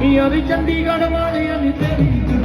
ਧੀਆਂ ਦੀ ਚੰਡੀਗੜ੍ਹ ਵਾਲਿਆਂ ਨੇ ਤੇਰੀ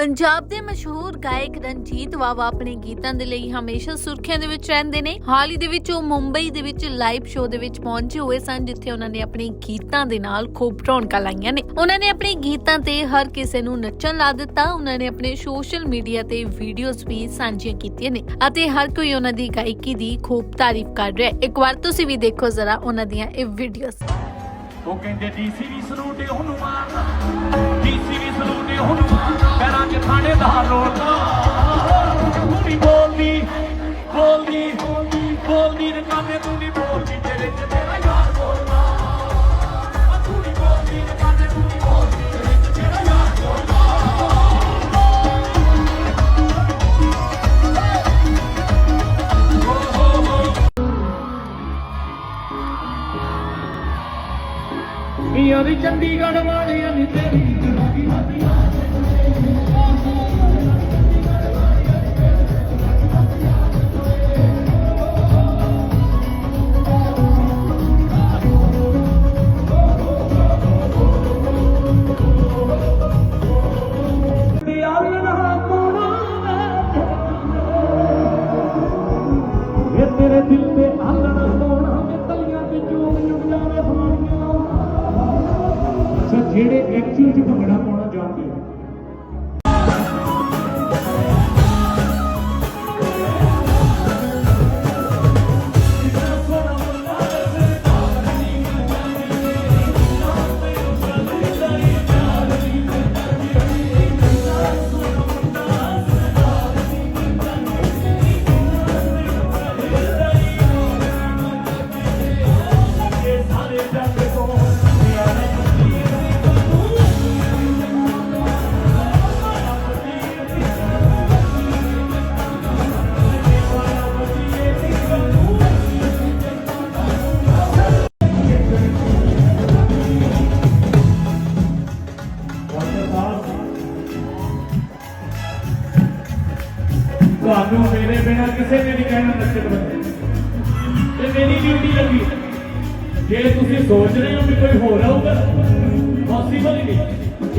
ਪੰਜਾਬ ਦੇ ਮਸ਼ਹੂਰ ਗਾਇਕ ਰਣਜੀਤ ਬਾਵਾ ਆਪਣੇ ਗੀਤਾਂ ਦੇ ਲਈ ਹਮੇਸ਼ਾ ਸੁਰਖੀਆਂ ਦੇ ਵਿੱਚ ਰਹਿੰਦੇ ਨੇ। ਹਾਲ ਹੀ ਦੇ ਵਿੱਚ ਉਹ ਮੁੰਬਈ ਦੇ ਵਿੱਚ ਲਾਈਵ ਸ਼ੋਅ ਦੇ ਵਿੱਚ ਪਹੁੰਚੇ ਹੋਏ ਸਨ, ਜਿੱਥੇ ਉਹਨਾਂ ਨੇ ਆਪਣੇ ਗੀਤਾਂ ਦੇ ਨਾਲ ਖੂਬ ਰੌਣਕਾਂ ਲਾਈਆਂ ਨੇ। ਉਹਨਾਂ ਨੇ ਆਪਣੇ ਗੀਤਾਂ ਤੇ ਹਰ ਕਿਸੇ ਨੂੰ ਨੱਚਣ ਲਾ ਦਿੱਤਾ। ਉਹਨਾਂ ਨੇ ਆਪਣੇ ਸੋਸ਼ਲ ਮੀਡੀਆ ਤੇ ਵੀਡੀਓਜ਼ ਵੀ ਸਾਂਝੀਆਂ ਕੀਤੀਆਂ ਨੇ ਅਤੇ ਹਰ ਕੋਈ ਉਹਨਾਂ ਦੀ ਗਾਇਕੀ ਦੀ ਖੂਬ ਤਾਰੀਫ ਕਰ ਰਿਹਾ ਹੈ। ਇੱਕ ਵਾਰ ਤੁਸੀਂ ਵੀ ਦੇਖੋ ਜ਼ਰਾ ਉਹਨਾਂ ਦੀਆਂ ਇਹ ਵੀਡੀਓਜ਼। ਉਹ ਕਹਿੰਦੇ ਡੀਸੀ ਵੀ ਸਲੂਟ ਉਹਨੂੰ ਮਾਰਦਾ ਡੀਸੀ ਪੈਰਾਂ 'ਚ ਥਾਣੇਦਾਰ ਰੋਲਦਾ ਬੋਲਦੀ ਬੋਲਦੀ ਬੋਲਦੀ ਨੇ ਤੂੰ ਨਹੀਂ ਬੋਲਦੀ ਤੇਰੇ 'ਚ ਤੇਰਾ ਯਾਰ ਬੋਲਦਾ। ਤੂੰ ਬੋਲਦੀ ਨੇ ਤੂੰ ਨਹੀਂ ਬੋਲਦੀ ਤੇਰੇ 'ਚ ਤੇਰਾ ਯਾਰ ਬੋਲਦਾ। ਧੀਆਂ ਦੀ ਚੰਡੀਗੜ੍ਹ ਵਾਲਿਆਂ ਨੇ ਤੇਰੀ।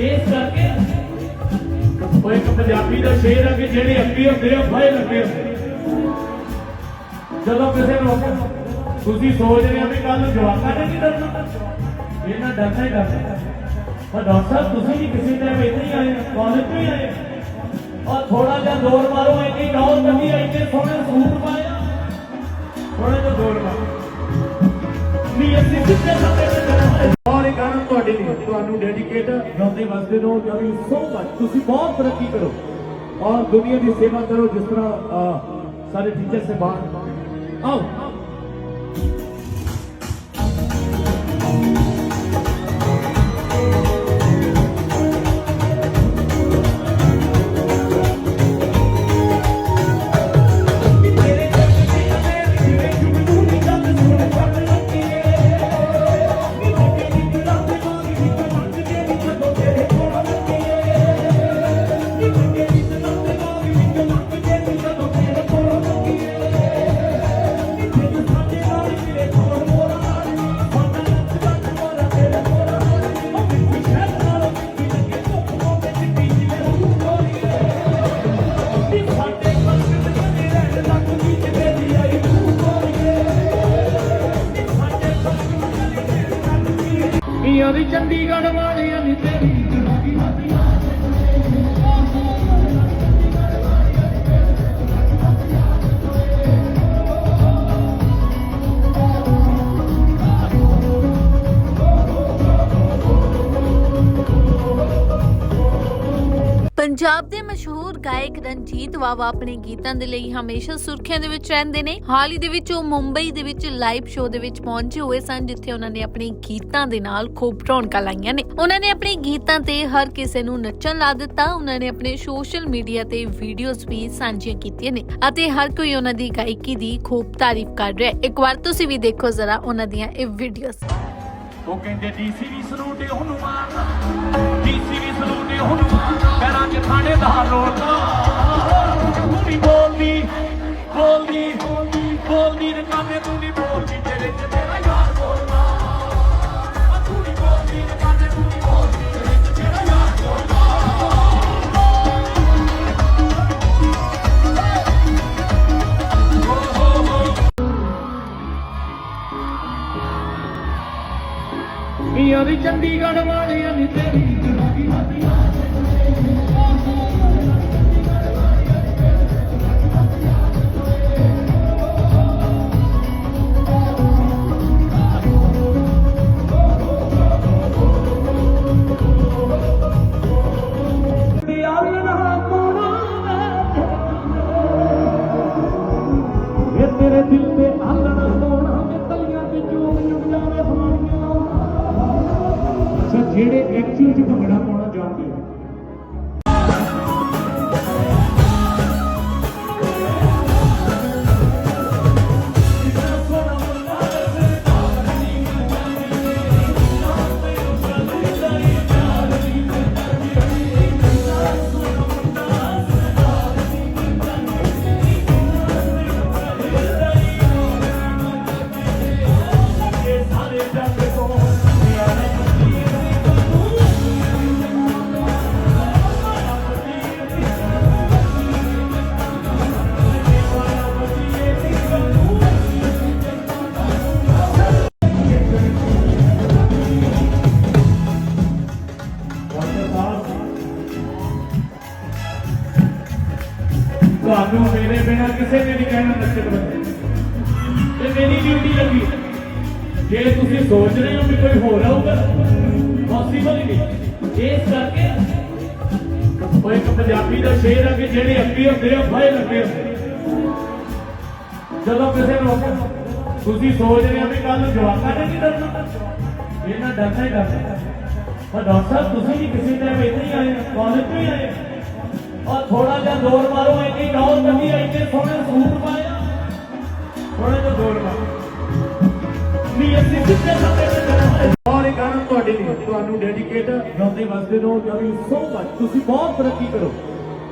ਇਸ ਕਰਕੇ ਉਹ ਇੱਕ ਪੰਜਾਬੀ ਦਾ ਸ਼ੇਰ ਆ ਕਿ ਜਿਹੜੇ ਅੱਗੇ ਹੁੰਦੇ ਆ ਫਾਇ ਹੁੰਦੇ ਜਦੋਂ ਕਿਸੇ ਨੂੰ ਤੁਸੀਂ ਸੋਚ ਰਹੇ ਹੋ ਵੀ ਕੱਲ ਨੂੰ ਜਵਾਕਾਂ ਨੇ ਨਹੀਂ ਡਰਨਾ ਇਹਨਾਂ ਡਰਨਾ ਹੀ ਡਰਨਾ ਪਰ ਡਾਕਟਰ ਸਾਹਿਬ, ਤੁਸੀਂ ਵੀ ਕਿਸੇ ਟਾਈਮ ਇੱਥੇ ਹੀ ਆਏ ਕਾਲਜ ਤੋਂ ਹੀ ਆਏ ਔਰ ਥੋੜਾ ਜਿਹਾ ਜ਼ੋਰ ਮਾਰੋ, ਇੰਨੀ ਟੌਰ ਕੱਢੀ ਇੰਨੇ ਸੋਹਣੇ ਸੂਟ ਪਾਇਆ ਥੋੜਾ ਜਿਹਾ ਜ਼ੋਰ ਮਾਰੋ। ਨੀ ਅਸੀਂ ਸਿੱਧੇ ਸਾਹਮਣੇ ਤੇ ਔਰ ਇਹ ਗਾਣਾ ਤੁਹਾਡੇ ਲਈ ਤੁਹਾਨੂੰ ਡੈਡੀਕੇਟ ਗਾਉਂਦੇ ਵਾਸਤੇ ਨੂੰ ਲਵ ਯੂ ਸੋ ਮਚ ਤੁਸੀਂ ਬਹੁਤ ਤਰੱਕੀ ਕਰੋ। ਔਰ ਦੁਨੀਆ ਦੀ ਸੇਵਾ ਕਰੋ ਜਿਸ ਤਰ੍ਹਾਂ ਅਹ, ਸਾਰੇ ਟੀਚਰ ਸੇ ਬਾਹਰ ਆਓ। ਪੰਜਾਬ ਦੇ ਮਸ਼ਹੂਰ ਗਾਇਕ ਰਣਜੀਤ ਵਾਵਾ ਆਪਣੇ ਗੀਤਾਂ ਦੇ ਲਈ ਹਮੇਸ਼ਾ ਸੁਰਖੀਆਂ ਦੇ ਵਿੱਚ ਰਹਿੰਦੇ ਨੇ। ਹਾਲ ਹੀ ਦੇ ਵਿੱਚ ਉਹ ਮੁੰਬਈ ਦੇ ਵਿੱਚ ਲਾਈਵ ਸ਼ੋਅ ਦੇ ਵਿੱਚ ਪਹੁੰਚੇ ਹੋਏ ਸਨ, ਜਿੱਥੇ ਉਹਨਾਂ ਨੇ ਆਪਣੇ ਗੀਤਾਂ ਦੇ ਨਾਲ ਖੂਬ ਰੌਣਕਾਂ ਲਾਈਆਂ ਨੇ। ਉਹਨਾਂ ਨੇ ਆਪਣੇ ਗੀਤਾਂ ਤੇ ਹਰ ਕਿਸੇ ਨੂੰ ਨੱਚਣ ਲਾ ਦਿੱਤਾ। ਉਹਨਾਂ ਨੇ ਆਪਣੇ ਸੋਸ਼ਲ ਮੀਡੀਆ ਤੇ ਵੀਡੀਓਜ਼ ਵੀ ਸਾਂਝੀਆਂ ਕੀਤੀਆਂ ਨੇ ਅਤੇ ਹਰ ਕੋਈ ਉਹਨਾਂ ਦੀ ਗਾਇਕੀ ਦੀ ਖੂਬ ਤਾਰੀਫ ਕਰ ਰਿਹਾ ਹੈ। ਇੱਕ ਵਾਰ ਤੁਸੀਂ ਵੀ ਦੇਖੋ ਜ਼ਰਾ ਉਹਨਾਂ ਦੀਆਂ ਇਹ ਵੀਡੀਓਜ਼। ਉਹ ਕਹਿੰਦੇ ਡੀਸੀ ਵੀ ਸਲੂਟ ਉਹਨੂੰ ਮਾਰਦਾ ਡੀਸੀ ਵੀ ਸਲੂਟ ਉਹਨੂੰ ਮਾਰਦਾ ਪੈਰਾਂ 'ਚ ਥਾਣੇਦਾਰ ਰੋਲਦਾ ਤੂੰ ਨਹੀਂ ਬੋਲਦੀ ਬੋਲਦੀ ਬੋਲਦੀ ਨੇ ਤੂੰ ਨਹੀਂ ਬੋਲਦੀ ਤੇਰੇ 'ਚ ਤੇਰਾ ਯਾਰ ਬੋਲਦਾ। ਤੂੰ ਨਹੀਂ ਬੋਲਦੀ ਨੇ ਤੂੰ ਨਹੀਂ ਬੋਲਦੀ ਤੇਰੇ 'ਚ ਤੇਰਾ ਯਾਰ ਬੋਲਦਾ। ਮੀਆਂ ਦੀ ਚੰਡੀਗੜ੍ਹ ਜਿਹੜੇ ਐਕਚੁਅਲ ਚ ਭੰਗੜਾ ਪਾਉਣਾ ਜਾਣਦੇ ਤੁਹਾਨੂੰ ਮੇਰੇ ਬਿਨਾ ਕਿਸੇ ਨੇ ਨਹੀਂ ਕਹਿਣਾ ਨੱਚਣ ਬੰਦੇ ਤੇ ਮੇਰੀ ਡਿਊਟੀ ਲੱਗੀ। ਜੇ ਤੁਸੀਂ ਸੋਚ ਰਹੇ ਹੋ ਕਿ ਕੋਈ ਹੋਰ ਆਊਗਾ ਪੋਸੀਬਲ ਹੀ ਨਹੀਂ। ਇਸ ਕਰਕੇ ਉਹ ਇੱਕ ਪੰਜਾਬੀ ਦਾ ਸ਼ੇਰ ਆ ਕਿ ਜਿਹੜੇ ਅੱਗੇ ਹੁੰਦੇ ਆ ਫਾਇ ਲੱਗੇ ਹੁੰਦੇ ਜਦੋਂ ਕਿਸੇ ਨੂੰ ਤੁਸੀਂ ਸੋਚ ਰਹੇ ਹੋ ਵੀ ਕੱਲ ਨੂੰ ਜਵਾਕਾਂ ਨੇ ਨਹੀਂ ਡਰਨਾ ਇਹਨਾਂ ਡਰਨਾ ਹੀ ਡਰਨਾ। ਪਰ ਡਾਕਟਰ ਸਾਹਿਬ, ਤੁਸੀਂ ਵੀ ਕਿਸੇ ਟਾਈਮ ਇੱਥੇ ਹੀ ਆਏ ਕਾਲਜ ਤੋਂ ਹੀ ਆਏ ਔਰ ਥੋੜਾ ਜਿਹਾ ਜ਼ੋਰ ਮਾਰੋ ਇੰਨੀ ਟੌਰ ਕੱਢੀ ਇੰਨੇ ਸੋਹਣੇ ਸੂਟ ਪਾਇਆ ਥੋੜਾ ਜਿਹਾ ਜ਼ੋਰ ਮਾਰੋ। ਨੀ ਅਸੀਂ ਸਿੱਧੇ ਸਾਹਮਣੇ ਤੇ ਔਰ ਇਹ ਗਾਣਾ ਤੁਹਾਡੇ ਲਈ ਤੁਹਾਨੂੰ ਡੈਡੀਕੇਟ ਗਾਉਂਦੇ ਵਾਸਤੇ ਨੂੰ ਲਵ ਯੂ ਸੋ ਮਚ ਤੁਸੀਂ ਬਹੁਤ ਤਰੱਕੀ ਕਰੋ।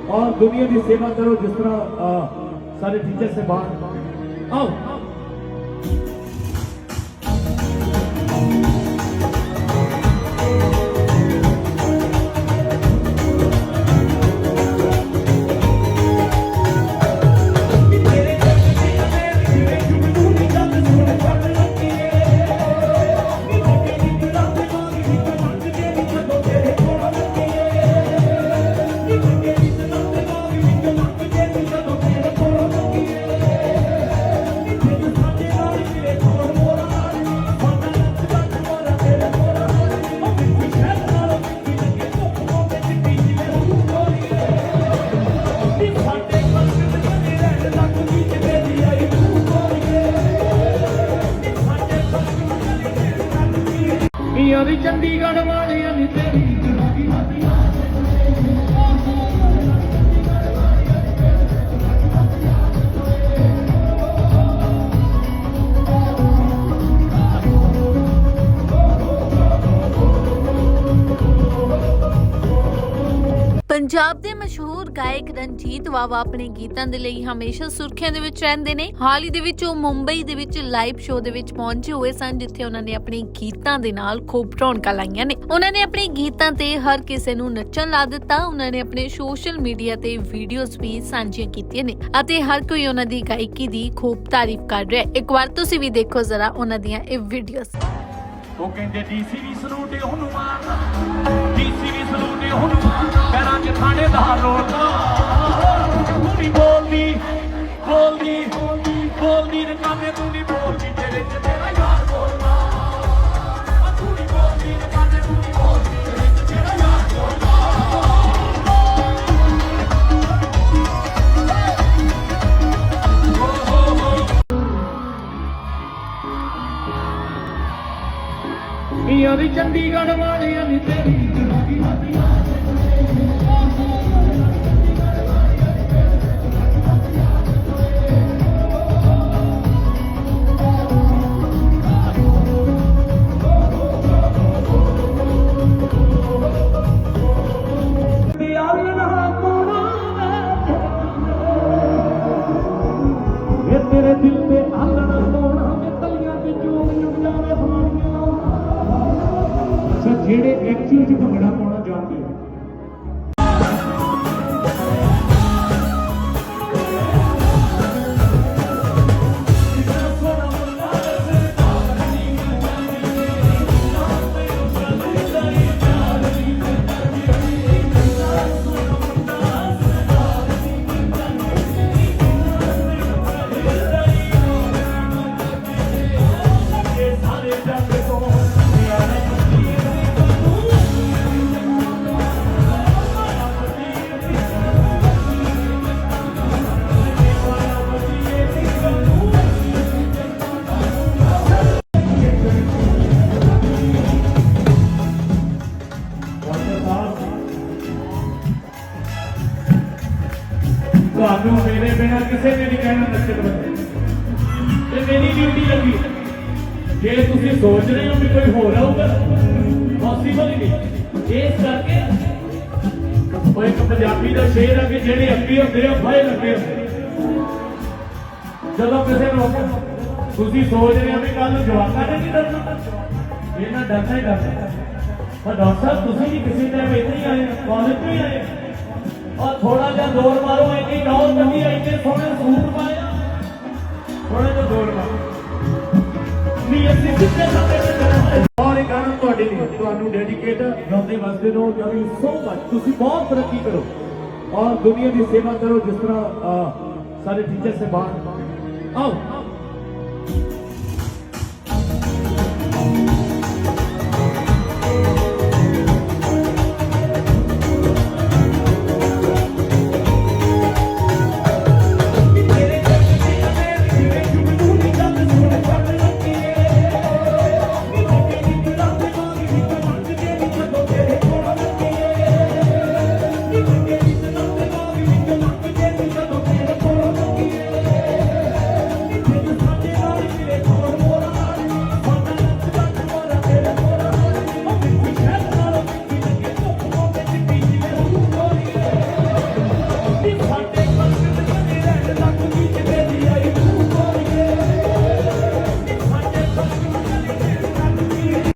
ਔਰ ਦੁਨੀਆ ਦੀ ਸੇਵਾ ਕਰੋ ਜਿਸ ਤਰ੍ਹਾਂ ਅਹ, ਸਾਰੇ ਟੀਚਰ ਸੇ ਬਾਹਰ ਆਓ। ਪੰਜਾਬ ਦੇ ਮਸ਼ਹੂਰ ਗਾਇਕ ਰਣਜੀਤ ਵਾਵਾ ਆਪਣੇ ਗੀਤਾਂ ਦੇ ਲਈ ਹਮੇਸ਼ਾ ਸੁਰਖੀਆਂ ਦੇ ਵਿੱਚ ਰਹਿੰਦੇ ਨੇ। ਹਾਲ ਹੀ ਦੇ ਵਿੱਚ ਉਹ ਮੁੰਬਈ ਦੇ ਵਿੱਚ ਲਾਈਵ ਸ਼ੋਅ ਦੇ ਵਿੱਚ ਪਹੁੰਚੇ ਹੋਏ ਸਨ, ਜਿੱਥੇ ਉਹਨਾਂ ਨੇ ਆਪਣੇ ਗੀਤਾਂ ਦੇ ਨਾਲ ਖੂਬ ਰੌਣਕਾਂ ਲਾਈਆਂ ਨੇ। ਉਹਨਾਂ ਨੇ ਆਪਣੇ ਗੀਤਾਂ ਤੇ ਹਰ ਕਿਸੇ ਨੂੰ ਨੱਚਣ ਲਾ ਦਿੱਤਾ। ਉਹਨਾਂ ਨੇ ਆਪਣੇ ਸੋਸ਼ਲ ਮੀਡੀਆ ਤੇ ਵੀਡੀਓਜ਼ ਵੀ ਸਾਂਝੀਆਂ ਕੀਤੀਆਂ ਨੇ ਅਤੇ ਹਰ ਕੋਈ ਉਹਨਾਂ ਦੀ ਗਾਇਕੀ ਦੀ ਖੂਬ ਤਾਰੀਫ ਕਰ ਰਿਹਾ ਹੈ। ਇੱਕ ਵਾਰ ਤੁਸੀਂ ਵੀ ਦੇਖੋ ਜ਼ਰਾ ਉਹਨਾਂ ਦੀਆਂ ਇਹ ਵੀਡੀਓਜ਼ ਉਹ ਕਹਿੰਦੇ, ਡੀਸੀ ਵੀ ਸਲੂਟ ਉਹਨੂੰ ਮਾਰਦਾ। ਡੀਸੀ ਵੀ ਸਲੂਟ ਉਹਨੂੰ ਮਾਰਦਾ। ਪੈਰਾਂ 'ਚ ਥਾਣੇਦਾਰ ਰੋਲਦਾ। ਤੂੰ ਨਹੀਂ ਬੋਲਦੀ ਬੋਲਦੀ ਬੋਲਦੀ ਰਕਾਨੇ ਤੂੰ ਨਹੀਂ ਬੋਲਦੀ। ਤੇਰੇ 'ਚ ਤੇਰਾ ਯਾਰ ਜੇ ਤੁਸੀਂ ਸੋਚ ਰਹੇ ਹੋ ਕਿ ਕੋਈ ਹੋਰ ਆਊਗਾ ਪੋਸੀਬਲ ਹੀ ਨਹੀਂ। ਇਸ ਕਰਕੇ ਉਹ ਇੱਕ ਪੰਜਾਬੀ ਦਾ ਸ਼ੇਰ ਆ ਕਿ ਜਿਹੜੇ ਅੱਗੇ ਹੁੰਦੇ ਆ ਫਾਇਲ ਲੱਗੇ ਹੁੰਦੇ ਜਦੋਂ ਕਿਸੇ ਨੂੰ ਤੁਸੀਂ ਸੋਚ ਰਹੇ ਹੋ ਵੀ ਕੱਲ ਨੂੰ ਜਵਾਕਾਂ ਨੇ ਨਹੀਂ ਡਰਨਾ ਇਹਨਾਂ ਡਰਨਾ ਹੀ ਡਰਨਾ। ਪਰ ਡਾਕਟਰ ਸਾਹਿਬ, ਤੁਸੀਂ ਵੀ ਕਿਸੇ ਟਾਈਮ ਇੱਥੇ ਹੀ ਆਏ ਕਾਲਜ ਤੋਂ ਹੀ ਆਏ ਔਰ ਥੋੜਾ ਜਿਹਾ ਜ਼ੋਰ ਮਾਰੋ ਇੰਨੀ ਟੌਰ ਕੱਢੀ ਇੰਨੇ ਸੋਹਣੇ ਔਰ ਇਹ ਗਾਣਾ ਤੁਹਾਡੇ ਲਈ। ਤੁਹਾਨੂੰ ਡੈਡੀਕੇਟ ਗਾਉਂਦੇ ਵਾਸਤੇ ਨੂੰ ਯੂ ਸੋ ਮਚ ਤੁਸੀਂ ਬਹੁਤ ਤਰੱਕੀ ਕਰੋ ਔਰ ਦੁਨੀਆ ਦੀ ਸੇਵਾ ਕਰੋ ਜਿਸ ਤਰ੍ਹਾਂ ਅਹ, ਸਾਰੇ ਟੀਚਰ ਸੇ ਬਾਹਰ। ਆਓ।